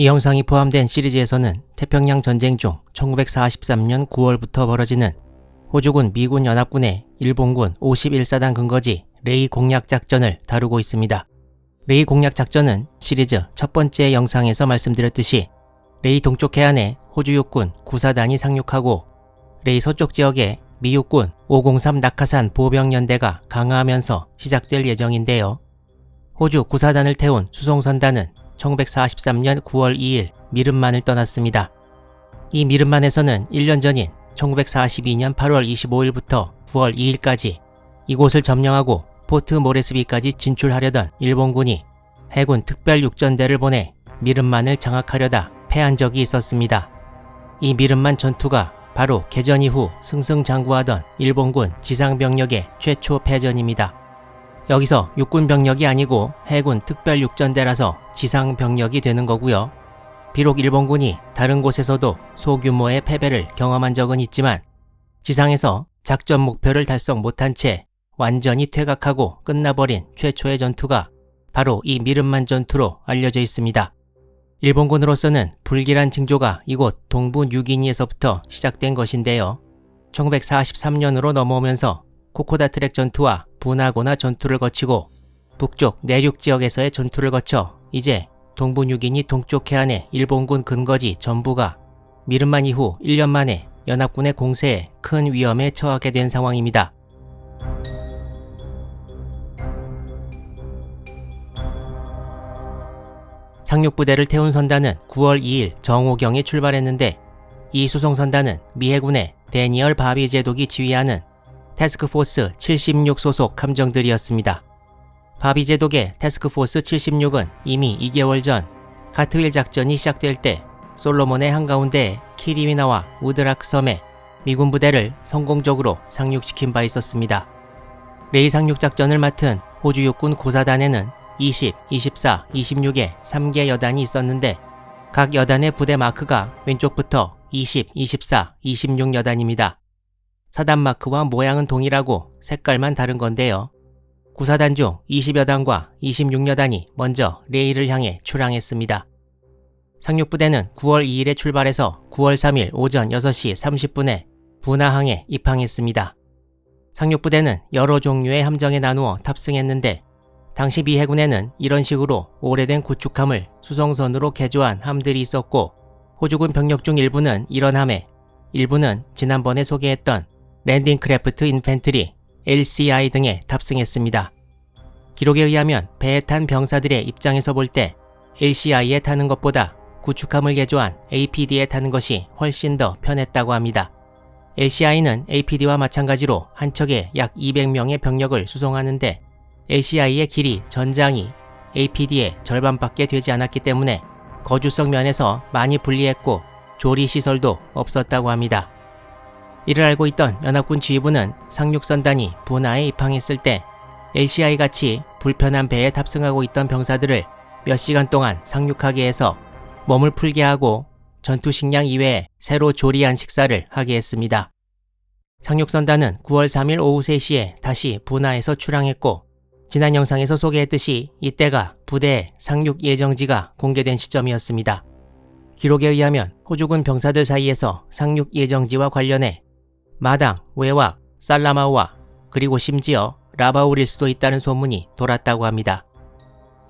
이 영상이 포함된 시리즈에서는 태평양 전쟁 중 1943년 9월부터 벌어지는 호주군 미군 연합군의 일본군 51사단 근거지 레이 공략 작전을 다루고 있습니다. 레이 공략 작전은 시리즈 첫 번째 영상에서 말씀드렸듯이 레이 동쪽 해안에 호주 육군 9사단이 상륙하고 레이 서쪽 지역에 미 육군 503 낙하산 보병연대가 강화하면서 시작될 예정인데요. 호주 9사단을 태운 수송선단은 1943년 9월 2일 미름만을 떠났습니다. 이 미름만에서는 1년 전인 1942년 8월 25일부터 9월 2일까지 이곳을 점령하고 포트 모레스비까지 진출하려던 일본군이 해군 특별육전대를 보내 미름만을 장악하려다 패한 적이 있었습니다. 이 미름만 전투가 바로 개전 이후 승승장구하던 일본군 지상병력의 최초 패전입니다. 여기서 육군 병력이 아니고 해군 특별육전대라서 지상 병력이 되는 거고요. 비록 일본군이 다른 곳에서도 소규모의 패배를 경험한 적은 있지만 지상에서 작전 목표를 달성 못한 채 완전히 퇴각하고 끝나버린 최초의 전투가 바로 이 미름만 전투로 알려져 있습니다. 일본군으로서는 불길한 징조가 이곳 동부 뉴기니에서부터 시작된 것인데요. 1943년으로 넘어오면서 코코다 트랙 전투와 부나고나 전투를 거치고 북쪽 내륙 지역에서의 전투를 거쳐 이제 동부 뉴기니 동쪽 해안의 일본군 근거지 전부가 미름만 이후 1년 만에 연합군의 공세에 큰 위험에 처하게 된 상황입니다. 상륙부대를 태운 선단은 9월 2일 정오경에 출발했는데 이 수송선단은 미 해군의 데니얼 바비 제독이 지휘하는 태스크포스 76 소속 함정들이었습니다. 바비 제독의 태스크포스 76은 이미 2개월 전 카트윌 작전이 시작될 때 솔로몬의 한가운데 키리미나와 우드라크 섬에 미군 부대를 성공적으로 상륙시킨 바 있었습니다. 레이 상륙 작전을 맡은 호주 육군 구사단에는 20, 24, 26의 3개 여단이 있었는데 각 여단의 부대 마크가 왼쪽부터 20, 24, 26 여단입니다. 사단 마크와 모양은 동일하고 색깔만 다른 건데요. 구사단 중 20여단과 26여단이 먼저 레이를 향해 출항했습니다. 상륙부대는 9월 2일에 출발해서 9월 3일 오전 6시 30분에 분화항에 입항했습니다. 상륙부대는 여러 종류의 함정에 나누어 탑승했는데 당시 미 해군에는 이런 식으로 오래된 구축함을 수송선으로 개조한 함들이 있었고 호주군 병력 중 일부는 이런 함에 일부는 지난번에 소개했던 랜딩 크래프트 인펜트리 LCI 등에 탑승했습니다. 기록에 의하면 배에 탄 병사들의 입장에서 볼 때 LCI에 타는 것보다 구축함을 개조한 APD에 타는 것이 훨씬 더 편했다고 합니다. LCI는 APD와 마찬가지로 한 척에 약 200명의 병력을 수송하는데 LCI의 길이 전장이 APD의 절반밖에 되지 않았기 때문에 거주성 면에서 많이 불리했고 조리 시설도 없었다고 합니다. 이를 알고 있던 연합군 지휘부는 상륙선단이 분화에 입항했을 때 LCI 같이 불편한 배에 탑승하고 있던 병사들을 몇 시간 동안 상륙하게 해서 몸을 풀게 하고 전투 식량 이외에 새로 조리한 식사를 하게 했습니다. 상륙선단은 9월 3일 오후 3시에 다시 분화에서 출항했고 지난 영상에서 소개했듯이 이때가 부대의 상륙 예정지가 공개된 시점이었습니다. 기록에 의하면 호주군 병사들 사이에서 상륙 예정지와 관련해 마당, 외왁, 살라마우와 그리고 심지어 라바울일 수도 있다는 소문이 돌았다고 합니다.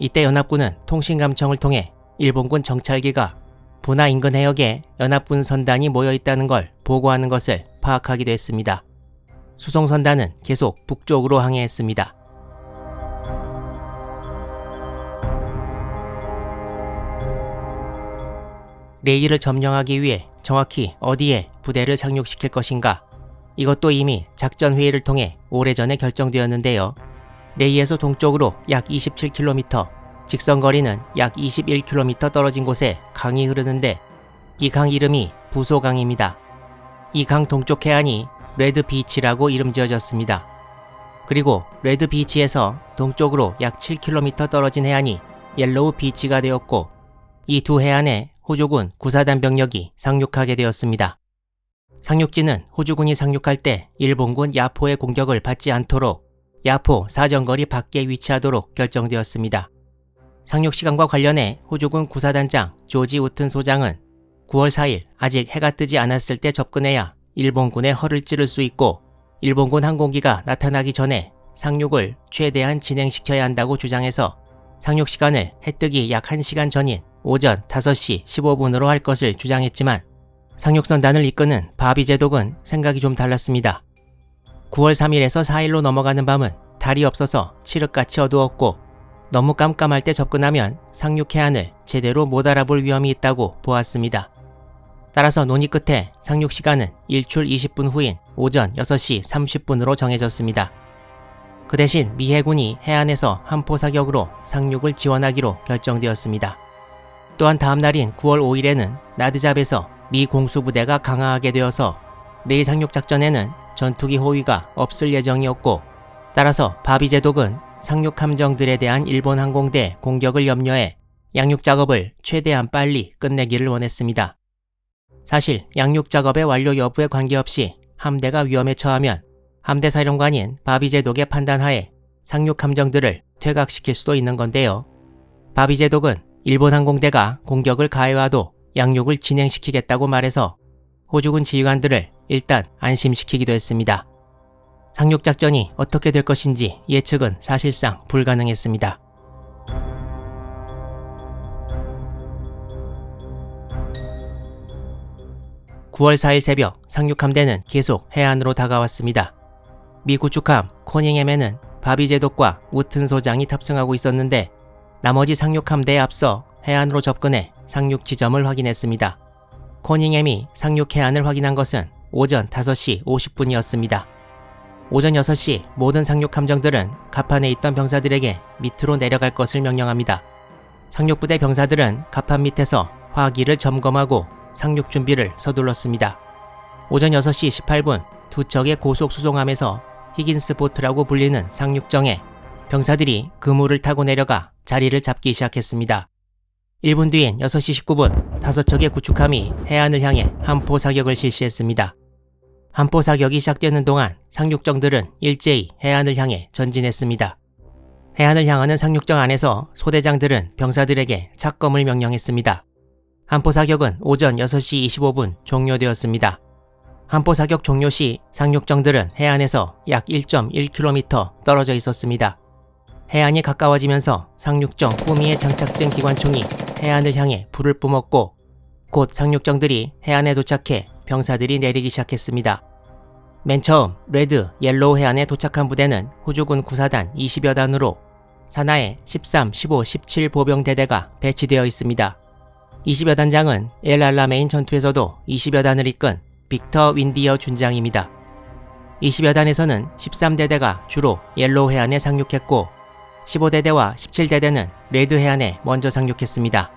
이때 연합군은 통신감청을 통해 일본군 정찰기가 분화 인근 해역에 연합군 선단이 모여 있다는 걸 보고하는 것을 파악하기도 했습니다. 수송 선단은 계속 북쪽으로 항해했습니다. 레이를 점령하기 위해 정확히 어디에 부대를 상륙시킬 것인가 이것도 이미 작전 회의를 통해 오래전에 결정되었는데요. 레이에서 동쪽으로 약 27km, 직선 거리는 약 21km 떨어진 곳에 강이 흐르는데 이 강 이름이 부소강입니다. 이 강 동쪽 해안이 레드 비치라고 이름 지어졌습니다. 그리고 레드 비치에서 동쪽으로 약 7km 떨어진 해안이 옐로우 비치가 되었고 이 두 해안에 호주군 구사단 병력이 상륙하게 되었습니다. 상륙지는 호주군이 상륙할 때 일본군 야포의 공격을 받지 않도록 야포 사정거리 밖에 위치하도록 결정되었습니다. 상륙 시간과 관련해 호주군 구사단장 조지 우튼 소장은 9월 4일 아직 해가 뜨지 않았을 때 접근해야 일본군의 허를 찌를 수 있고 일본군 항공기가 나타나기 전에 상륙을 최대한 진행시켜야 한다고 주장해서 상륙 시간을 해 뜨기 약 1시간 전인 오전 5시 15분으로 할 것을 주장했지만 상륙선단을 이끄는 바비 제독은 생각이 좀 달랐습니다. 9월 3일에서 4일로 넘어가는 밤은 달이 없어서 칠흑같이 어두웠고 너무 깜깜할 때 접근하면 상륙 해안을 제대로 못 알아볼 위험이 있다고 보았습니다. 따라서 논의 끝에 상륙 시간은 일출 20분 후인 오전 6시 30분으로 정해졌습니다. 그 대신 미 해군이 해안에서 한포 사격으로 상륙을 지원하기로 결정되었습니다. 또한 다음 날인 9월 5일에는 나드잡에서 미 공수부대가 강화하게 되어서 내일 상륙 작전에는 전투기 호위가 없을 예정이었고 따라서 바비 제독은 상륙 함정들에 대한 일본 항공대 공격을 염려해 양육 작업을 최대한 빨리 끝내기를 원했습니다. 사실 양육 작업의 완료 여부에 관계없이 함대가 위험에 처하면 함대 사령관인 바비 제독의 판단하에 상륙 함정들을 퇴각시킬 수도 있는 건데요. 바비 제독은 일본 항공대가 공격을 가해와도 양육을 진행시키겠다고 말해서 호주군 지휘관들을 일단 안심시키기도 했습니다. 상륙작전이 어떻게 될 것인지 예측은 사실상 불가능했습니다. (9월 4일) 새벽 상륙함대는 계속 해안으로 다가왔습니다. 미 구축함 코닝햄에는 바비 제독과 우튼 소장이 탑승하고 있었는데 나머지 상륙함대에 앞서 해안으로 접근해 상륙 지점을 확인했습니다. 코닝햄이 상륙 해안을 확인한 것은 오전 5시 50분이었습니다. 오전 6시 모든 상륙 함정들은 갑판에 있던 병사들에게 밑으로 내려갈 것을 명령합니다. 상륙부대 병사들은 갑판 밑에서 화기를 점검하고 상륙 준비를 서둘렀습니다. 오전 6시 18분 두 척의 고속 수송함에서 히긴스 보트라고 불리는 상륙정에 병사들이 그물을 타고 내려가 자리를 잡기 시작했습니다. 1분 뒤인 6시 19분 다섯 척의 구축함이 해안을 향해 함포 사격을 실시했습니다. 함포 사격이 시작되는 동안 상륙정들은 일제히 해안을 향해 전진했습니다. 해안을 향하는 상륙정 안에서 소대장들은 병사들에게 착검을 명령했습니다. 함포 사격은 오전 6시 25분 종료되었습니다. 함포 사격 종료 시 상륙정들은 해안에서 약 1.1km 떨어져 있었습니다. 해안이 가까워지면서 상륙정 꾸미에 장착된 기관총이 해안을 향해 불을 뿜었고 곧 상륙정들이 해안에 도착해 병사들이 내리기 시작했습니다. 맨 처음 레드, 옐로우 해안에 도착한 부대는 호주군 구사단 20여 단으로 산하에 13, 15, 17 보병대대가 배치되어 있습니다. 20여 단장은 엘 알라메인 전투에서도 20여 단을 이끈 빅터 윈디어 준장입니다. 20여 단에서는 13대대가 주로 옐로우 해안에 상륙했고 15대대와 17대대는 레드 해안에 먼저 상륙했습니다.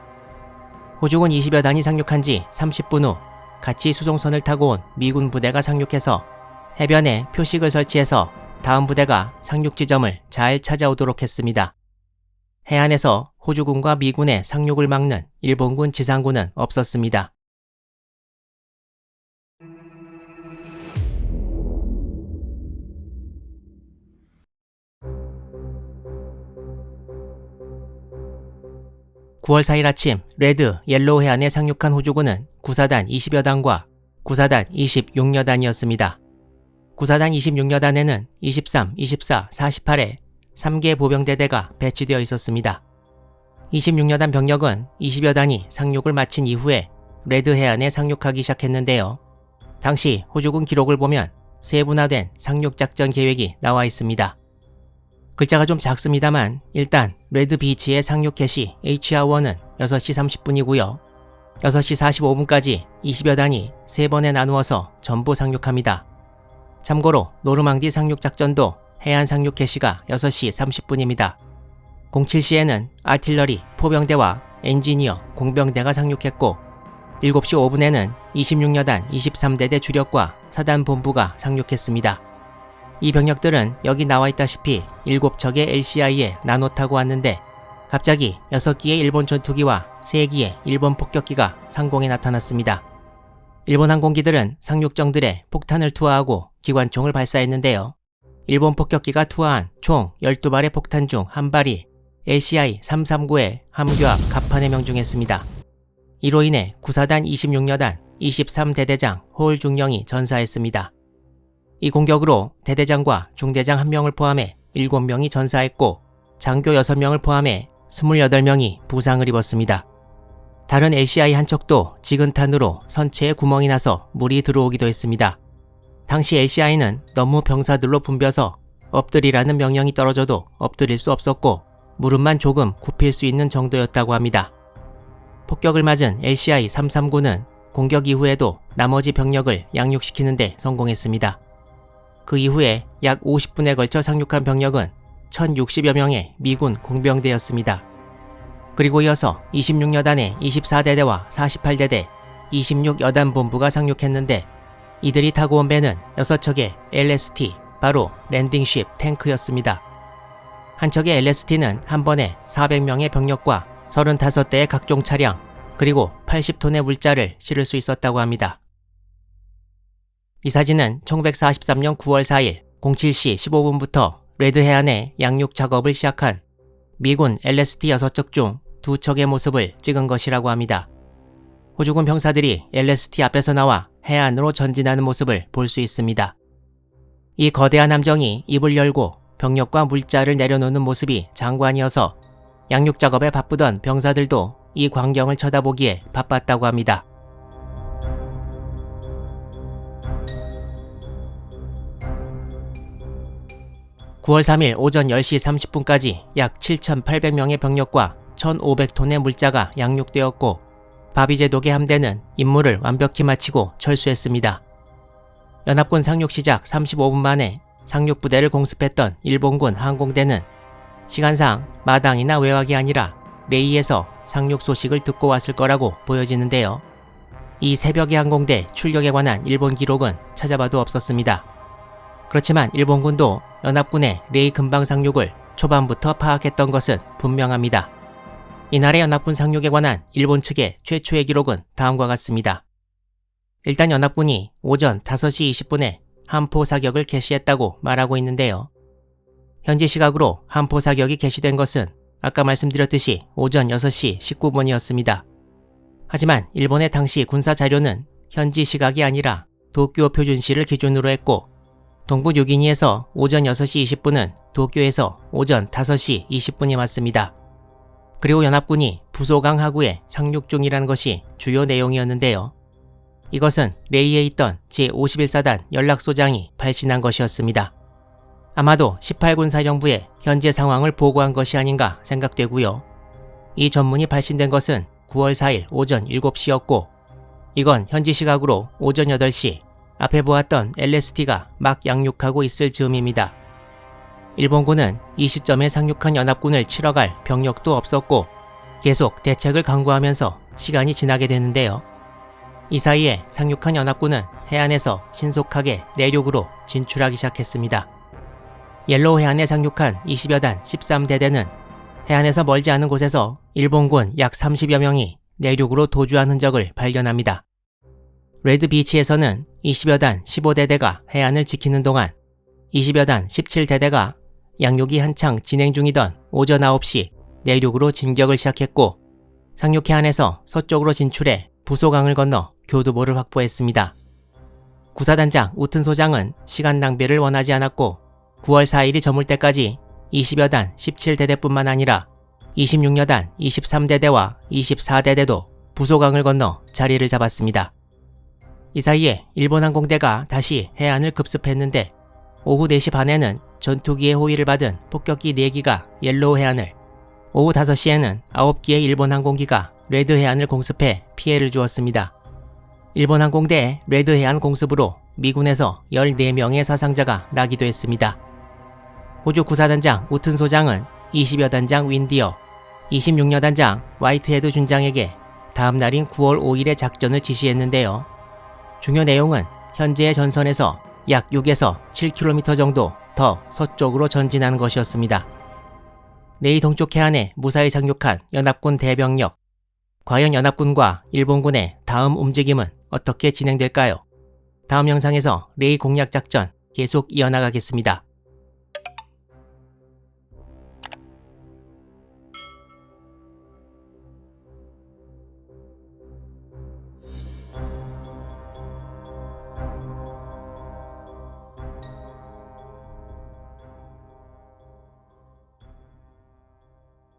호주군 20여 단이 상륙한 지 30분 후 같이 수송선을 타고 온 미군 부대가 상륙해서 해변에 표식을 설치해서 다음 부대가 상륙 지점을 잘 찾아오도록 했습니다. 해안에서 호주군과 미군의 상륙을 막는 일본군 지상군은 없었습니다. (9월 4일) 아침 레드 옐로우 해안에 상륙한 호주군은 구사단 20여 단과 구사단 26여 단이었습니다. 구사단 26여 단에는 23, 24, 48에 3개 보병대대가 배치되어 있었습니다. 26여 단 병력은 20여 단이 상륙을 마친 이후에 레드 해안에 상륙하기 시작했는데요. 당시 호주군 기록을 보면 세분화된 상륙작전 계획이 나와 있습니다. 글자가 좀 작습니다만 일단 레드 비치의 상륙 개시 HR1은 6시 30분이고요. 6시 45분까지 20여 단이 3번에 나누어서 전부 상륙합니다. 참고로 노르망디 상륙 작전도 해안 상륙 개시가 6시 30분입니다. 07시에는 아틸러리, 포병대와 엔지니어, 공병대가 상륙했고 7시 5분에는 26여단 23대대 주력과 사단 본부가 상륙했습니다. 이 병력들은 여기 나와 있다시피 7척의 LCI에 나눠 타고 왔는데 갑자기 6기의 일본 전투기와 3기의 일본 폭격기가 상공에 나타났습니다. 일본 항공기들은 상륙정들에 폭탄을 투하하고 기관총을 발사했는데요. 일본 폭격기가 투하한 총 12발의 폭탄 중 한 발이 LCI 339에 함교합 갑판에 명중했습니다. 이로 인해 구사단 26여단 23대대장 호울 중령이 전사했습니다. 이 공격으로 대대장과 중대장 1명을 포함해 7명이 전사했고 장교 6명을 포함해 28명이 부상을 입었습니다. 다른 LCI 한 척도 지근탄으로 선체에 구멍이 나서 물이 들어오기도 했습니다. 당시 LCI는 너무 병사들로 붐벼서 엎드리라는 명령이 떨어져도 엎드릴 수 없었고 무릎만 조금 굽힐 수 있는 정도였다고 합니다. 폭격을 맞은 LCI 339는 공격 이후에도 나머지 병력을 양육시키는데 성공했습니다. 그 이후에 약 50분에 걸쳐 상륙한 병력은 1060여 명의 미군 공병대였습니다. 그리고 이어서 26여단의 24대대와 48대대, 26여단 본부가 상륙했는데 이들이 타고 온 배는 6척의 LST, 바로 랜딩쉽 탱크였습니다. 한 척의 LST는 한 번에 400명의 병력과 35대의 각종 차량, 그리고 80톤의 물자를 실을 수 있었다고 합니다. 이 사진은 1943년 9월 4일 07시 15분부터 레드 해안에 양육 작업을 시작한 미군 LST 6척 중 2척의 모습을 찍은 것이라고 합니다. 호주군 병사들이 LST 앞에서 나와 해안으로 전진하는 모습을 볼 수 있습니다. 이 거대한 함정이 입을 열고 병력과 물자를 내려놓는 모습이 장관이어서 양육 작업에 바쁘던 병사들도 이 광경을 쳐다보기에 바빴다고 합니다. (9월 3일) 오전 10시 30분까지 약 7,800명의 병력과 1,500톤의 물자가 양육되었고 바비제 독의 함대는 임무를 완벽히 마치고 철수했습니다. 연합군 상륙 시작 35분 만에 상륙 부대를 공습했던 일본군 항공대는 시간상 마당이나 외곽이 아니라 레이에서 상륙 소식을 듣고 왔을 거라고 보여지는데요. 이 새벽의 항공대 출격에 관한 일본 기록은 찾아봐도 없었습니다. 그렇지만 일본군도 연합군의 레이 근방 상륙을 초반부터 파악했던 것은 분명합니다. 이날의 연합군 상륙에 관한 일본 측의 최초의 기록은 다음과 같습니다. 일단 연합군이 오전 5시 20분에 한포 사격을 개시했다고 말하고 있는데요. 현지 시각으로 한포 사격이 개시된 것은 아까 말씀드렸듯이 오전 6시 19분이었습니다. 하지만 일본의 당시 군사 자료는 현지 시각이 아니라 도쿄 표준시를 기준으로 했고 동부 유기니에서 오전 6시 20분은 도쿄에서 오전 5시 20분이 맞습니다. 그리고 연합군이 부소강 하구에 상륙 중이라는 것이 주요 내용이었는데요. 이것은 레이에 있던 제51사단 연락소장이 발신한 것이었습니다. 아마도 18군 사령부에 현재 상황을 보고한 것이 아닌가 생각되고요. 이 전문이 발신된 것은 9월 4일 오전 7시였고 이건 현지 시각으로 오전 8시 앞에 보았던 LST가 막 양육하고 있을 즈음입니다. 일본군은 이 시점에 상륙한 연합군을 치러갈 병력도 없었고 계속 대책을 강구하면서 시간이 지나게 되는데요. 이 사이에 상륙한 연합군은 해안에서 신속하게 내륙으로 진출하기 시작했습니다. 옐로우 해안에 상륙한 20여 단 13대대는 해안에서 멀지 않은 곳에서 일본군 약 30여 명이 내륙으로 도주한 흔적을 발견합니다. 레드 비치에서는 20여 단 15대대가 해안을 지키는 동안 20여 단 17대대가 양육이 한창 진행 중이던 오전 9시 내륙으로 진격을 시작했고 상륙 해안에서 서쪽으로 진출해 부소강을 건너 교두보를 확보했습니다. 구사단장 우튼 소장은 시간 낭비를 원하지 않았고 9월 4일이 저물 때까지 20여 단 17대대뿐만 아니라 26여 단 23대대와 24대대도 부소강을 건너 자리를 잡았습니다. 이 사이에 일본 항공대가 다시 해안을 급습했는데 오후 4시 반에는 전투기의 호위를 받은 폭격기 4기가 옐로우 해안을 오후 5시에는 9기의 일본 항공기가 레드 해안을 공습해 피해를 주었습니다. 일본 항공대의 레드 해안 공습으로 미군에서 14명의 사상자가 나기도 했습니다. 호주 구사단장 우튼 소장은 20여 단장 윈디어, 26여 단장 화이트헤드 준장에게 다음 날인 9월 5일의 작전을 지시했는데요. 중요 내용은 현재의 전선에서 약 6에서 7km 정도 더 서쪽으로 전진하는 것이었습니다. 레이 동쪽 해안에 무사히 상륙한 연합군 대병력. 과연 연합군과 일본군의 다음 움직임은 어떻게 진행될까요? 다음 영상에서 레이 공략 작전 계속 이어나가겠습니다.